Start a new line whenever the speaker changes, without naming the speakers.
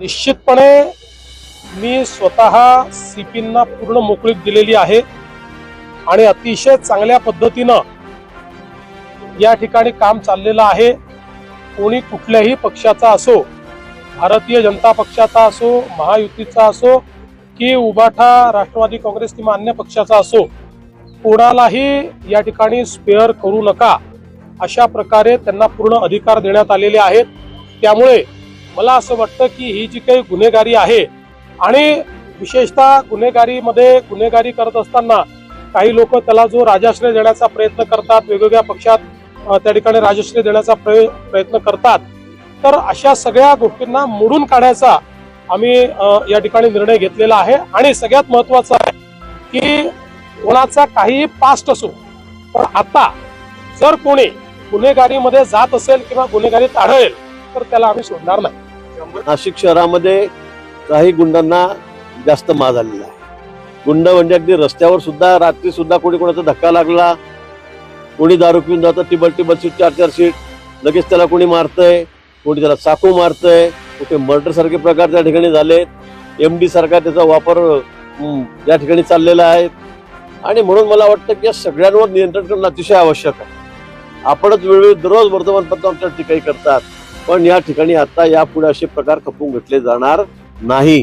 निश्चितपणे मी स्वतः सी पींना पूर्ण मोकळीक दिलेली आहे आणि अतिशय चांगल्या पद्धतीनं या ठिकाणी काम चाललेलं आहे. कोणी कुठल्याही पक्षाचा असो भारतीय जनता पक्षाचा असो महायुतीचा असो की उबाठा राष्ट्रवादी काँग्रेस किंवा अन्य पक्षाचा असो कोणालाही या ठिकाणी स्पेअर करू नका. अशा प्रकारे त्यांना पूर्ण अधिकार देण्यात आलेले आहेत. त्यामुळे मला असं वाटतं की ही जी काही गुन्हेगारी आहे आणि विशेषतः गुन्हेगारीमध्ये गुन्हेगारी करत असताना काही लोक त्याला जो राजाश्रय देण्याचा प्रयत्न करतात वेगवेगळ्या पक्षात त्या ठिकाणी राजश्रय देण्याचा प्रय- प्रयत्न करतात. तर अशा सगळ्या गोष्टींना मोडून काढायचा आम्ही या ठिकाणी निर्णय घेतलेला आहे. आणि सगळ्यात महत्वाचं आहे की कोणाचा काहीही पास्ट असो पण आता जर कोणी गुन्हेगारीमध्ये जात असेल किंवा गुन्हेगारीत आढळेल तर त्याला आम्ही सोडणार नाही.
नाशिक शहरामध्ये काही गुंडांना जास्त माज आलेला आहे. गुंड म्हणजे अगदी रस्त्यावर सुद्धा रात्री सुद्धा कोणी कोणाचा धक्का लागला कोणी दारू पिऊन जातं टिबल टिबल सीट चार चार सीट लगेच त्याला कोणी मारतंय कोणी त्याला चाकू मारतंय कुठे मर्डर सारखे प्रकार त्या ठिकाणी झालेत. एम डी सारखा त्याचा वापर या ठिकाणी चाललेला आहे. आणि म्हणून मला वाटतं की या सगळ्यांवर नियंत्रण करणं अतिशय आवश्यक आहे. आपणच वेळोवेळी दररोज वर्तमानपत्र आमच्या टीकाही करतात. पण या ठिकाणी आता यापुढे असे प्रकार खपून घेतले जाणार नाही.